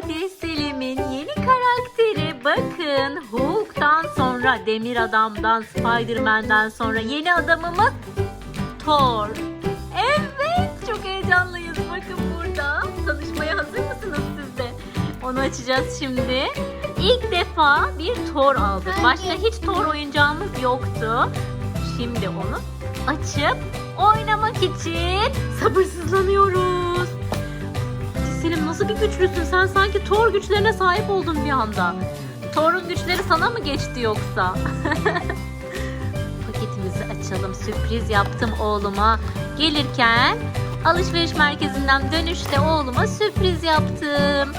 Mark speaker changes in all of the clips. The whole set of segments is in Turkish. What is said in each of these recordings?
Speaker 1: Fatih Selim'in yeni karakteri bakın Hulk'tan sonra Demir Adam'dan Spider-Man'den sonra yeni adamımız Thor. Evet çok heyecanlıyız bakın burada. Tanışmaya hazır mısınız siz de? Onu açacağız şimdi. İlk defa bir Thor aldık. Başka hiç Thor oyuncağımız yoktu. Şimdi onu açıp oynamak için sabırsızlanıyoruz. Selim nasıl bir güçlüsün sen sanki Thor güçlerine sahip oldun bir anda. Thor'un güçleri sana mı geçti yoksa? Paketimizi açalım. Sürpriz yaptım oğluma. Gelirken alışveriş merkezinden dönüşte oğluma sürpriz yaptım.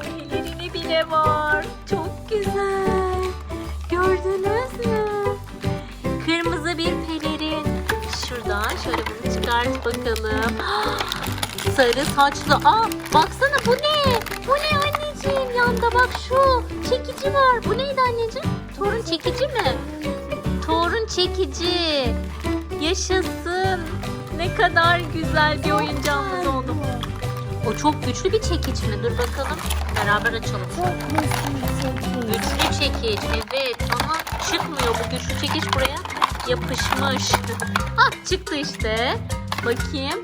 Speaker 1: Pelerini bile var. Çok güzel. Gördünüz mü? Kırmızı bir pelerin. Şuradan şöyle çıkart bakalım. Sarı saçlı. Aa baksana bu ne? Bu ne anneciğim? Yanda bak şu çekici var. Bu neydi anneciğim? Torun çekici mi? Torun çekici. Yaşasın. Ne kadar güzel bir oyuncağımız oldu. O çok güçlü bir çekiç mi? Dur bakalım. Beraber açalım.
Speaker 2: Çok güçlü
Speaker 1: Güçlü çekiç evet ama çıkmıyor bu güçlü çekiç buraya yapışmış. ah çıktı işte. Bakayım.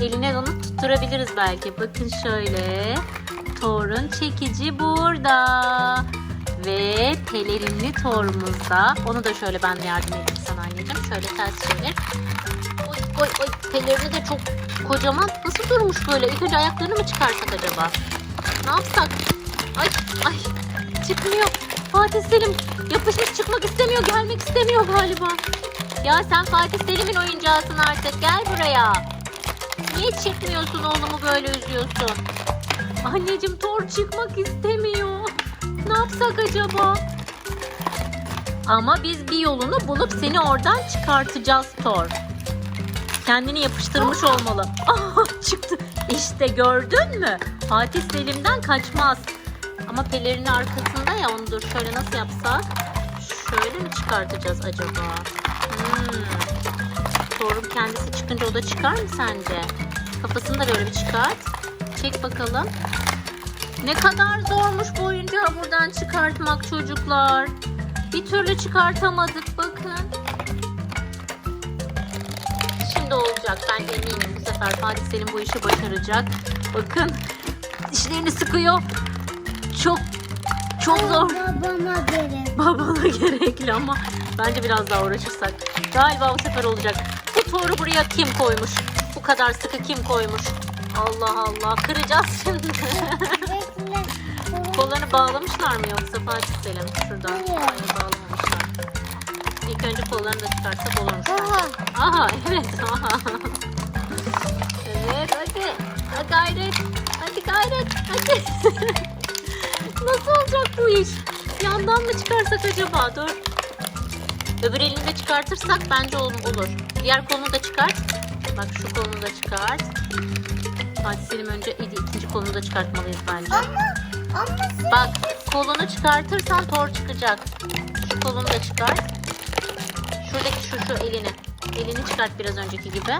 Speaker 1: Eline onu tutturabiliriz belki. Bakın şöyle. Thor'un çekici burada. Ve pelerinli Thor'umuz da. Onu da şöyle ben de yardım edeyim sana anneciğim. Şöyle ters çevir. Oy oy oy. Pelerini de çok kocaman. Nasıl durmuş böyle? İlk önce ayaklarını mı çıkarsak acaba? Ne yapsak? Ay ay çıkmıyor. Fatih Selim yapışmış çıkmak istemiyor. Gelmek istemiyor galiba. Ya sen Fatih Selim'in oyuncağısın artık. Gel buraya. Niye çıkmıyorsun oğlumu böyle üzüyorsun? Anneciğim Thor çıkmak istemiyor. Ne yapsak acaba? Ama biz bir yolunu bulup seni oradan çıkartacağız Thor. Kendini yapıştırmış olmalı. Ah çıktı. İşte gördün mü? Fatih Selim'den kaçmaz. Ama pelerini arkasında ya onu dur şöyle nasıl yapsak? Şöyle mi çıkartacağız acaba? Hmm. Thor'un kendisi çıkınca o da çıkar mı sence? Kafasını da böyle bir çıkart. Çek bakalım. Ne kadar zormuş bu oyuncağı buradan çıkartmak çocuklar. Bir türlü çıkartamadık bakın. Şimdi olacak ben eminim bu sefer Fatih Selim bu işi başaracak. Bakın dişlerini sıkıyor. Çok çok zor.
Speaker 2: Babama gerek.
Speaker 1: Babana gerekli ama bence biraz daha uğraşırsak. Galiba bu sefer olacak. Bu toru buraya kim koymuş? Bu kadar sıkı kim koymuş? Allah Allah kıracağız şimdi. Kollarını bağlamışlar mı yoksa Fatih Selim? Şuradan kollarını bağlamamışlar. İlk önce kollarını da çıkartsak olurmuş.
Speaker 2: Aha.
Speaker 1: Aha evet. Aha. evet hadi. Hadi gayret. Hadi gayret. Hadi. Nasıl olacak bu iş? Yandan mı çıkarsak acaba? Dur. Öbür elini de çıkartırsak bence ol- olur. Diğer kolunu da çıkart. Bak şu kolunu da çıkart. Fatih Selim önce ikinci kolunu da çıkartmalıyız bence.
Speaker 2: Ama ama
Speaker 1: Bak kolunu çıkartırsan tor çıkacak. Şu kolunu da çıkart. Şuradaki şu şu elini. Elini çıkart biraz önceki gibi.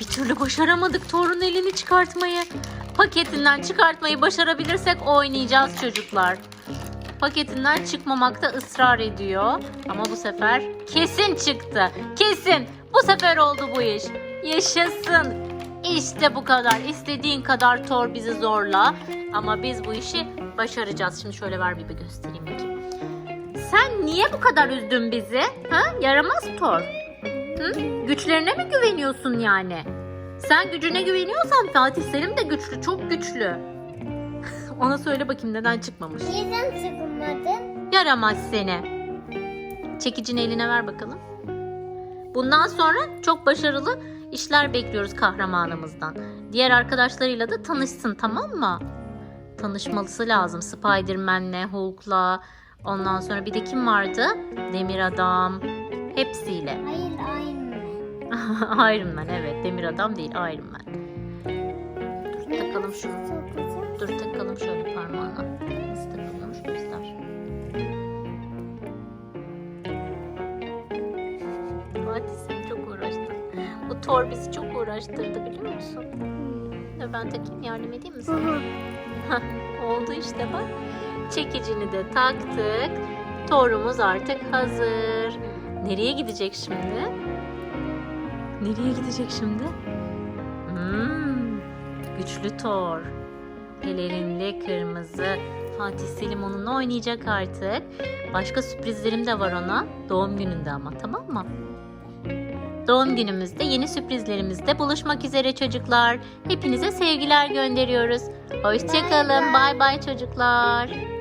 Speaker 1: Bir türlü başaramadık Thor'un elini çıkartmayı. Paketinden çıkartmayı başarabilirsek oynayacağız çocuklar. Paketinden çıkmamakta ısrar ediyor. Ama bu sefer kesin çıktı. Kesin. Bu sefer oldu bu iş. Yaşasın. İşte bu kadar. İstediğin kadar Thor bizi zorla. Ama biz bu işi başaracağız. Şimdi şöyle ver bir, göstereyim bakayım. Sen niye bu kadar üzdün bizi? Ha? Yaramaz Thor. Hı? Güçlerine mi güveniyorsun yani? Sen gücüne güveniyorsan Fatih Selim de güçlü, çok güçlü. Ona söyle bakayım neden çıkmamış.
Speaker 2: neden çıkmadın?
Speaker 1: Yaramaz seni. Çekicini eline ver bakalım. Bundan sonra çok başarılı işler bekliyoruz kahramanımızdan. Diğer arkadaşlarıyla da tanışsın tamam mı? Tanışmalısı lazım. Spider-Man'le, Hulk'la. Ondan sonra bir de kim vardı? Demir Adam. Hepsiyle.
Speaker 2: Hayır aynı.
Speaker 1: Iron Man evet. Demir Adam değil Iron Man. Dur takalım şunu. Dur takalım şöyle parmağına. Nasıl takılıyormuş göster. Fatih sen çok uğraştın. Bu Thor bizi çok uğraştırdı biliyor musun? Dur ben takayım yardım edeyim mi sana? Oldu işte bak. Çekicini de taktık. Thor'umuz artık hazır. Nereye gidecek şimdi? Nereye gidecek şimdi? Hmm, güçlü Thor. Pelerinli kırmızı. Fatih Selim onunla oynayacak artık. Başka sürprizlerim de var ona. Doğum gününde ama tamam mı? Doğum günümüzde yeni sürprizlerimizde buluşmak üzere çocuklar. Hepinize sevgiler gönderiyoruz. Hoşçakalın. Bay bay çocuklar.